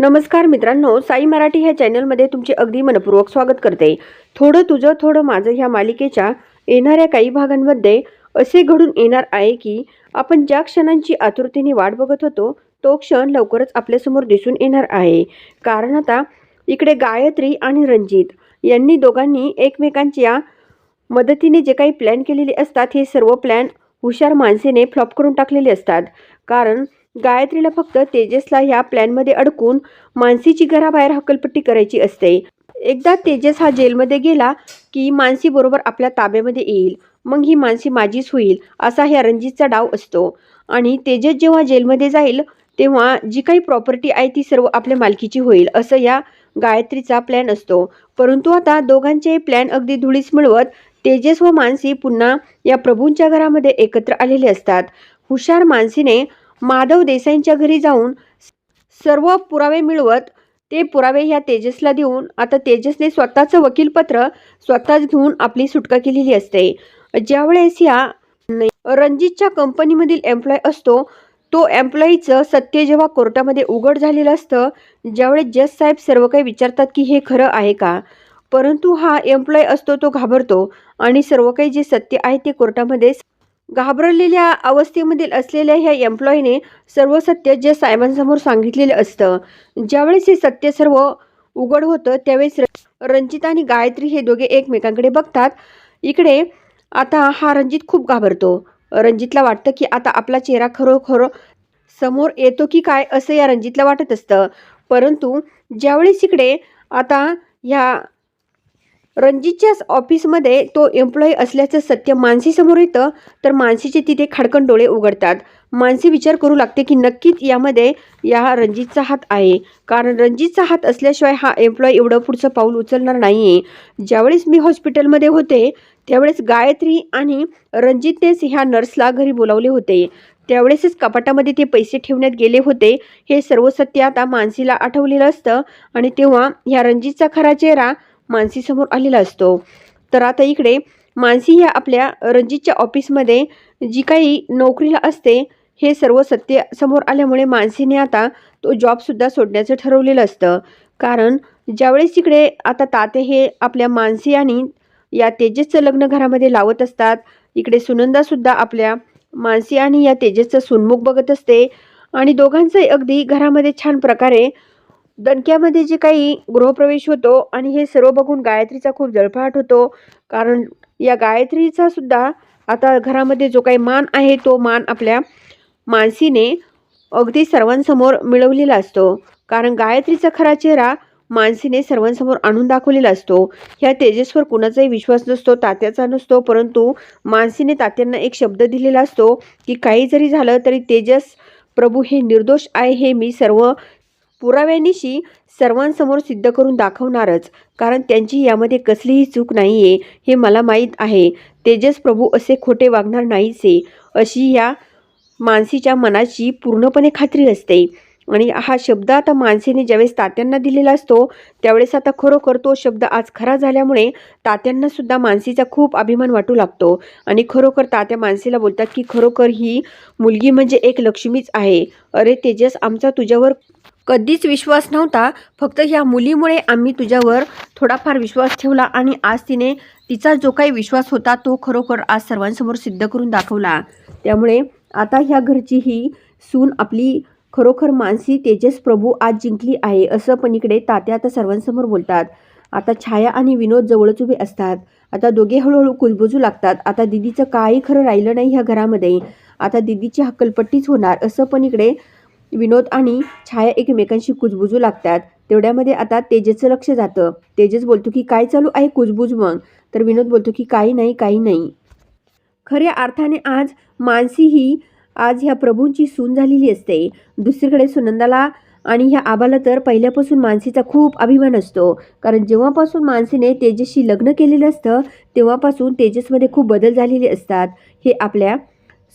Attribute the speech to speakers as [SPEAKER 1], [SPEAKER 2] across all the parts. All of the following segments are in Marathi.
[SPEAKER 1] नमस्कार मित्रांनो साई मराठी ह्या चॅनलमध्ये तुमचे अगदी मनपूर्वक स्वागत करते. थोडं तुझं थोडं माझं ह्या मालिकेच्या येणाऱ्या काही भागांमध्ये असे घडून येणार आहे की आपण ज्या क्षणांची आतुरतेने वाट बघत होतो तो क्षण लवकरच आपल्यासमोर दिसून येणार आहे. कारण आता इकडे गायत्री आणि रणजित यांनी दोघांनी एकमेकांच्या मदतीने जे काही प्लॅन केलेले असतात हे सर्व प्लॅन हुशार माणसेने फ्लॉप करून टाकलेले असतात. कारण गायत्रीला फक्त तेजसला ह्या प्लॅनमध्ये अडकून मानसीची घराबाहेर हकलपट्टी करायची असते. एकदा तेजस हा जेलमध्ये गेला की मानसी बरोबर आपल्या ताब्यामध्ये येईल. मग ही मानसी माझीच होईल असा ह्या रणजितचा डाव असतो. आणि तेजस जेव्हा जेलमध्ये जाईल तेव्हा जी काही प्रॉपर्टी आहे ती सर्व आपल्या मालकीची होईल असं या गायत्रीचा प्लॅन असतो. परंतु आता दोघांचे प्लॅन अगदी धुळीस मिळवत तेजस व मानसी पुन्हा या प्रभूंच्या घरामध्ये एकत्र आलेले असतात. हुशार मानसीने माधव देसाईंच्या घरी जाऊन सर्व पुरावे मिळवत ते पुरावे ह्या तेजसला देऊन आता तेजसने स्वतःचं वकीलपत्र स्वतःच घेऊन आपली सुटका केलेली असते. ज्यावेळेस ह्या रणजितच्या कंपनीमधील एम्प्लॉय असतो तो एम्प्लॉईचं सत्य जेव्हा कोर्टामध्ये उघड झालेलं असतं ज्यावेळेस जज साहेब सर्व काही विचारतात की हे खरं आहे का? परंतु हा एम्प्लॉय असतो तो घाबरतो आणि सर्व काही जे सत्य आहे ते कोर्टामध्ये घाबरलेल्या अवस्थेमधील असलेल्या ह्या एम्प्लॉईने सर्व सत्य जे साहेबांसमोर सांगितलेलं असतं. ज्यावेळेस हे सत्य सर्व उघड होतं त्यावेळेस र- आणि गायत्री हे दोघे एकमेकांकडे बघतात. इकडे आता हा रणजित खूप घाबरतो. रणजितला वाटतं की आता आपला चेहरा खरोखर समोर येतो की काय असं या रणजितला वाटत असतं. परंतु ज्यावेळेस इकडे आता ह्या रणजितच्याच ऑफिसमध्ये तो एम्प्लॉई असल्याचं सत्य मानसीसमोर येतं तर मानसीचे तिथे खडकन डोळे उघडतात. मानसी विचार करू लागते की नक्कीच यामध्ये या रणजितचा हात आहे. कारण रणजितचा हात असल्याशिवाय हा एम्प्लॉय एवढं पुढचं पाऊल उचलणार नाही आहे ज्यावेळेस मी हॉस्पिटलमध्ये होते त्यावेळेस गायत्री आणि रणजितनेच ह्या नर्सला घरी बोलावले होते. त्यावेळेसच कपाटामध्ये ते पैसे ठेवण्यात गेले होते. हे सर्व सत्य आता मानसीला आठवलेलं असतं आणि तेव्हा ह्या रणजितचा खरा चेहरा मानसीसमोर आलेला असतो. तर आता इकडे मानसी ह्या आपल्या रणजितच्या ऑफिसमध्ये जी काही नोकरीला असते हे सर्व सत्य समोर आल्यामुळे मानसीने आता तो जॉबसुद्धा सोडण्याचं ठरवलेलं असतं. कारण ज्यावेळेस इकडे आता ताते हे आपल्या मानसी आणि या तेजसचं लग्न घरामध्ये लावत असतात इकडे सुनंदासुद्धा आपल्या मानसी आणि या तेजसचं सुनमुख बघत असते. आणि दोघांचंही अगदी घरामध्ये छान प्रकारे दणक्यामध्ये जे काही गृहप्रवेश होतो आणि हे सर्व बघून गायत्रीचा खूप जळफाट होतो. कारण या गायत्रीचा सुद्धा आता घरामध्ये जो काही मान आहे तो मान आपल्या मानसीने अगदी सर्वांसमोर मिळवलेला असतो. कारण गायत्रीचा खरा चेहरा मानसीने सर्वांसमोर आणून दाखवलेला असतो. ह्या तेजसवर कुणाचाही विश्वास नसतो तात्याचा नसतो परंतु मानसीने तात्यांना एक शब्द दिलेला असतो की काही जरी झालं तरी तेजस प्रभू हे निर्दोष आहे हे मी सर्व पुराव्यानिशी सर्वांसमोर सिद्ध करून दाखवणारच कारण त्यांची यामध्ये कसलीही चूक नाही आहे हे मला माहीत आहे. तेजस प्रभू असे खोटे वागणार नाहीसे अशी या मानसीच्या मनाची पूर्णपणे खात्री असते. आणि हा शब्द आता माणसेने ज्यावेळेस तात्यांना दिलेला असतो त्यावेळेस आता खरोखर तो शब्द आज खरा झाल्यामुळे तात्यांना सुद्धा मानसीचा खूप अभिमान वाटू लागतो. आणि खरोखर तात्या मानसीला बोलतात की खरोखर ही मुलगी म्हणजे एक लक्ष्मीच आहे. अरे तेजस आमचा तुझ्यावर कधीच विश्वास नव्हता. फक्त ह्या मुलीमुळे आम्ही तुझ्यावर थोडाफार विश्वास ठेवला आणि आज तिने तिचा जो काही विश्वास होता तो खरोखर आज सर्वांसमोर सिद्ध करून दाखवला. त्यामुळे आता ह्या घरची ही सून आपली खरोखर मानसी तेजस प्रभू आज जिंकली आहे असं पण इकडे तात्या आता सर्वांसमोर बोलतात. आता छाया आणि विनोद जवळच उभे असतात. आता दोघे हळूहळू कुजबुजू लागतात. आता दिदीचं काही खरं राहिलं नाही ह्या घरामध्ये. आता दिदीची हक्कलपट्टीच होणार असं पण इकडे विनोद आणि छाया एकमेकांशी कुजबुजू लागतात. तेवढ्यामध्ये आता तेजेसचं लक्ष जातं. तेजस बोलतो की काय चालू आहे कुजबुज मग? तर विनोद बोलतो की काही नाही काही नाही. खऱ्या अर्थाने आज मानसी ही आज ह्या प्रभूंची सून झालेली असते. दुसरीकडे सुनंदाला आणि ह्या आबाला तर पहिल्यापासून मानसीचा खूप अभिमान असतो. कारण जेव्हापासून मानसीने तेजसशी लग्न केलेलं असतं तेव्हापासून तेजसमध्ये खूप बदल झालेले असतात. हे आपल्या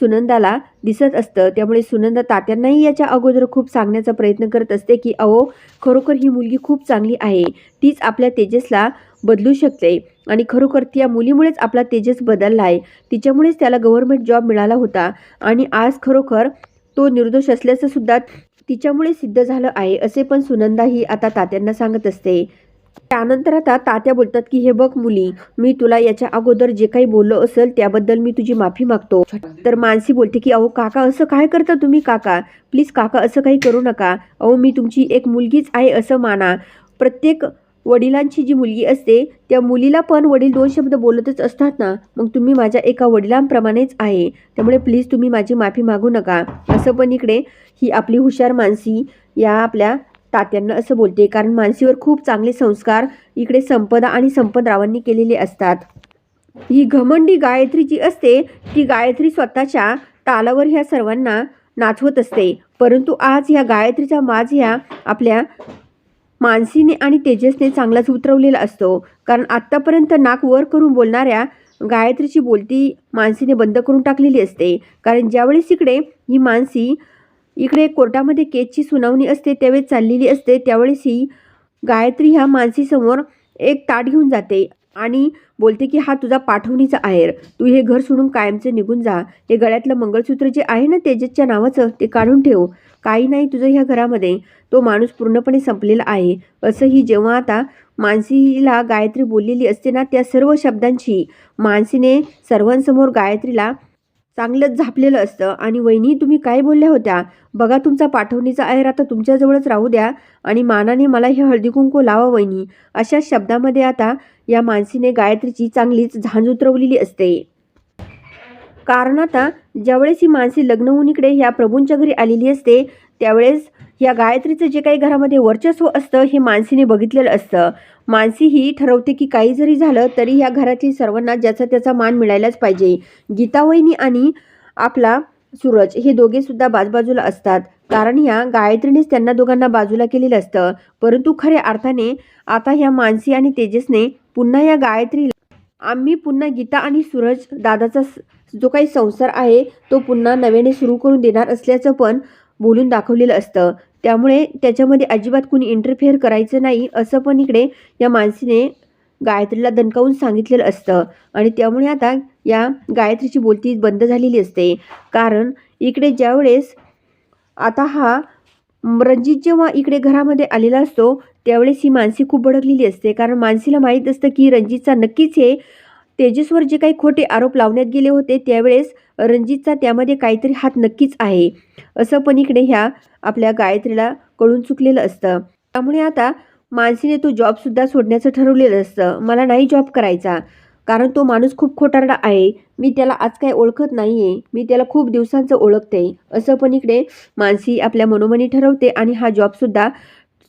[SPEAKER 1] सुनंदाला दिसत असतं. त्यामुळे सुनंदा तात्यांनाही याच्या अगोदर खूप सांगण्याचा प्रयत्न करत असते की अहो खरोखर ही मुलगी खूप चांगली आहे. तीच आपल्या तेजसला बदलू शकते. आणि खरोखर त्या मुलीमुळेच आपला तेजस बदलला आहे. तिच्यामुळेच त्याला गव्हर्नमेंट जॉब मिळाला होता आणि आज खरोखर तो निर्दोष असल्याचं सुद्धा तिच्यामुळे सिद्ध झालं आहे असे पण सुनंदा ही आता तात्यांना सांगत असते. त्यानंतर आता तात्या बोलतात की हे बघ मुली मी तुला याच्या अगोदर जे काही बोललो असेल त्याबद्दल मी तुझी माफी मागतो. तर मानसी बोलते की अहो काका असं काय करता तुम्ही काका? प्लीज काका असं काही करू नका. अहो मी तुमची एक मुलगीच आहे असं माना. प्रत्येक वडिलांची जी मुलगी असते त्या मुलीला पण वडील दोन शब्द बोलतच असतात ना मग तुम्ही माझ्या एका वडिलांप्रमाणेच आहे. त्यामुळे प्लीज तुम्ही माझी माफी मागू नका. असं पण इकडे ही आपली हुशार मानसी या आपल्या तात्यांना असं बोलते कारण मानसीवर खूप चांगले संस्कार इकडे संपदा आणि संपतरावांनी केलेले असतात. ही घमंडी गायत्री जी असते ती गायत्री स्वतःच्या तालावर ह्या सर्वांना नाचवत असते. परंतु आज ह्या गायत्रीचा माज ह्या आपल्या मानसीने आणि तेजसने चांगलाच उतरवलेला असतो. कारण आत्तापर्यंत नाक वर करून बोलणाऱ्या गायत्रीची बोलती मानसीने बंद करून टाकलेली असते. कारण ज्यावेळेस इकडे ही मानसी इकडे कोर्टामध्ये केसची सुनावणी असते त्यावेळेस चाललेली असते त्यावेळेस ही गायत्री ह्या मानसीसमोर एक ताट घेऊन जाते. आणि बोलते की हा तुझा पाठवणीचा आहेर. तू हे घर सोडून कायमचं निघून जा. हे गळ्यातलं मंगळसूत्र जे आहे ना तेजसच्या नावाचं ते काढून ठेव. काही नाही तुझं ह्या घरामध्ये. तो माणूस पूर्णपणे संपलेला आहे. असंही जेव्हा आता मानसीला गायत्री बोललेली असते ना त्या सर्व शब्दांची मानसीने सर्वांसमोर गायत्रीला चांगलंच झापलेलं असतं. आणि वहिनी तुम्ही काय बोलल्या होत्या? बघा तुमचा पाठवणीचा आहेर आता तुमच्याजवळच राहू द्या. आणि मानाने मला हे हळदी कुंकू लावा वहिनी. अशा शब्दामध्ये आता या मानसीने गायत्रीची चांगलीच झांज उतरवलेली असते. कारण आता ज्यावेळेस ही मानसी लग्न होऊन इकडे ह्या प्रभूंच्या घरी आलेली असते त्यावेळेस या गायत्रीचं जे काही घरामध्ये वर्चस्व असतं हे मानसीने बघितलेलं असतं. मानसी ही ठरवते की काही जरी झालं तरी ह्या घरातील सर्वांना ज्याचा त्याचा मान मिळायलाच पाहिजे. गीतावहिनी आणि आपला सूरज हे दोघे सुद्धा बाजूबाजूला असतात. कारण ह्या गायत्रीनेच त्यांना दोघांना बाजूला केलेलं असतं. परंतु खऱ्या अर्थाने आता ह्या मानसी आणि तेजसने पुन्हा या गायत्रीला आम्ही पुन्हा गीता आणि सूरज दादाचा स- जो काही संसार आहे तो पुन्हा नव्याने सुरू करून देणार असल्याचं पण बोलून दाखवलेलं असतं. त्यामुळे त्याच्यामध्ये अजिबात कुणी इंटरफेअर करायचं नाही असं पण इकडे या मानसीने गायत्रीला दणकावून सांगितलेलं असतं. आणि त्यामुळे आता या गायत्रीची बोलती बंद झालेली असते. कारण इकडे ज्यावेळेस आता हा रणजित जेव्हा इकडे घरामध्ये आलेला असतो त्यावेळेस ही मानसी खूप भडकलेली असते. कारण मानसीला माहीत असतं की रणजितचा नक्कीच हे तेजसवर जे काही खोटे आरोप लावण्यात गेले होते त्यावेळेस रणजितचा त्यामध्ये काहीतरी हात नक्कीच आहे असं पण इकडे ह्या आपल्या गायत्रीला कळून चुकलेलं असतं. त्यामुळे आता मानसीने तो जॉबसुद्धा सोडण्याचं ठरवलेलं असतं. मला नाही जॉब करायचा कारण तो माणूस खूप खोटारडा आहे. मी त्याला आज काय ओळखत नाही आहे मी त्याला खूप दिवसांचं ओळखते असं पण इकडे मानसी आपल्या मनोमनी ठरवते आणि हा जॉबसुद्धा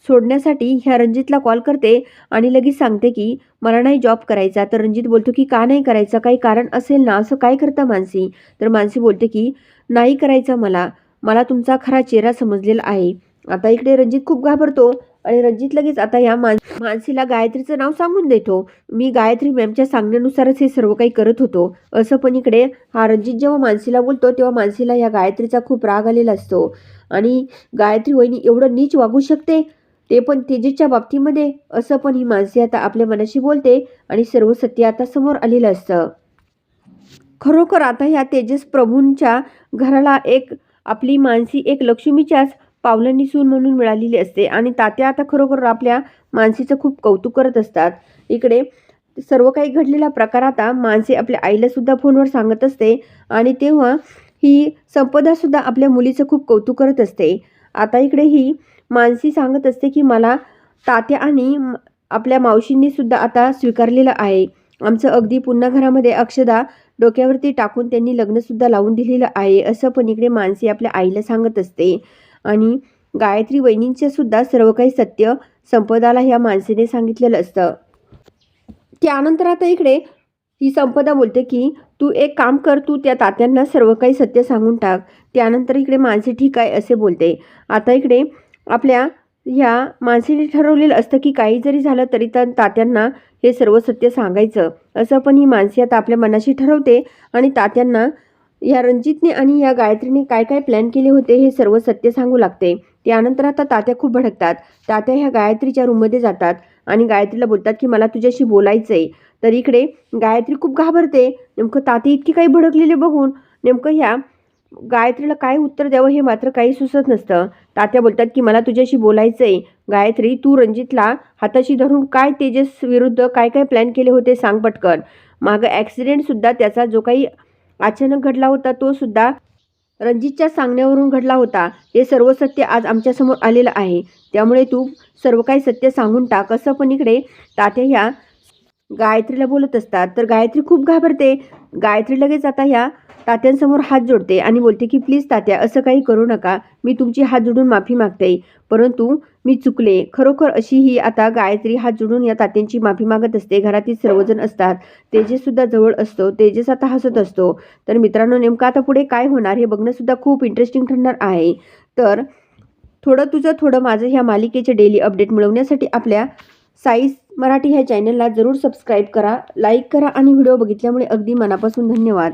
[SPEAKER 1] सोडण्यासाठी ह्या रणजितला कॉल करते आणि लगेच सांगते की मला नाही जॉब करायचा. तर रणजित बोलतो की का नाही करायचा? काही कारण असेल ना? असं काय करता मानसी? तर मानसी बोलते की नाही करायचं मला. मला तुमचा खरा चेहरा समजलेला आहे. आता इकडे रणजित खूप घाबरतो आणि रणजित लगेच आता या मान मानसीला गायत्रीचं नाव सांगून देतो. मी गायत्री मॅमच्या सांगण्यानुसारच हे सर्व काही करत होतो. असं पण इकडे हा रणजित जेव्हा मानसीला बोलतो तेव्हा मानसीला या गायत्रीचा खूप राग आलेला असतो. आणि गायत्री वहिनी एवढं नीच वागू शकते? ते पण तेजेच्या बाबतीमध्ये. असं पण ही माणसे आता आपल्या मनाशी बोलते आणि सर्व सत्य आता समोर आलेलं असतं. खरोखर आता ह्या तेजस प्रभूंच्या घराला एक आपली मानसी एक लक्ष्मीच्याच पावलांनी सून म्हणून मिळालेली असते आणि तात्या आता खरोखर आपल्या मानसीचं खूप कौतुक करत असतात. इकडे सर्व काही घडलेला प्रकार आता मानसी आपल्या आईलासुद्धा फोनवर सांगत असते आणि तेव्हा ही संपदासुद्धा आपल्या मुलीचं खूप कौतुक करत असते. आता इकडे ही मानसी सांगत असते की मला तात्या आणि आपल्या मावशींनी सुद्धा आता स्वीकारलेलं आहे. आमचं अगदी पुन्हा घरामध्ये अक्षदा डोक्यावरती टाकून त्यांनी लग्नसुद्धा लावून दिलेलं आहे असं पण इकडे मानसी आपल्या आईला सांगत असते. आणि गायत्री वहिनींचे सर्व काही सत्य संपदाला ह्या मानसीने सांगितलेलं असतं. त्यानंतर आता इकडे ही संपदा बोलते की तू एक काम कर तू त्या तात्यांना सर्व काही सत्य सांगून टाक. त्यानंतर इकडे माझे ठीक आहे असे बोलते. आता इकडे आपल्या ह्या माणसेने ठरवलेलं असतं की काही जरी झालं तरी तर तात्यांना हे सर्व सत्य सांगायचं. असं पण ही माणसे आता आपल्या मनाशी ठरवते आणि तात्यांना या रणजितने आणि या गायत्रीने काय काय प्लॅन केले होते हे सर्व सत्य सांगू लागते. त्यानंतर आता तात्या खूप भडकतात. तात्या ह्या गायत्रीच्या रूममध्ये जातात. आणि गायत्रीला बोलतात की मला तुझ्याशी बोलायचं आहे तर इकडे गायत्री खूप घाबरते. नेमकं ताती इतकी काही भडकलेले बघून नेमकं ह्या गायत्रीला काय उत्तर द्यावं हे मात्र काही सुचत नसतं. तात्या बोलतात की मला तुझ्याशी बोलायचं आहे गायत्री तू रणजितला हाताशी धरून काय तेजस विरुद्ध काय काय प्लॅन केले होते सांग पटकन. मागं ॲक्सिडेंटसुद्धा त्याचा जो काही अचानक घडला होता तो सुद्धा रणजितच्या सांगण्यावरून घडला होता. हे सर्व सत्य आज आमच्यासमोर आलेलं आहे. त्यामुळे तू सर्व काही सत्य सांगून टाक असं पण इकडे तात्या ह्या गायत्रीला बोलत असतात. तर गायत्री खूप घाबरते. गायत्री लगेच आता ह्या तात्यांसमोर हात जोडते आणि बोलते की प्लीज तात्या असं काही करू नका. मी तुमची हात जोडून माफी मागते. परंतु मी चुकले. खरोखर अशी ही आता गायत्री हात जोडून या तात्यांची माफी मागत असते. घरातील सर्वजण असतात. तेजेससुद्धा जवळ असतो. तेजेस आता हसत असतो. तर मित्रांनो नेमकं आता पुढे काय होणार हे बघणंसुद्धा खूप इंटरेस्टिंग ठरणार आहे. तर थोडं तुझं थोडं माझं ह्या मालिकेचे डेली अपडेट मिळवण्यासाठी आपल्या साईज मराठी ह्या चॅनलला जरूर सबस्क्राईब करा लाईक करा आणि व्हिडिओ बघितल्यामुळे अगदी मनापासून धन्यवाद.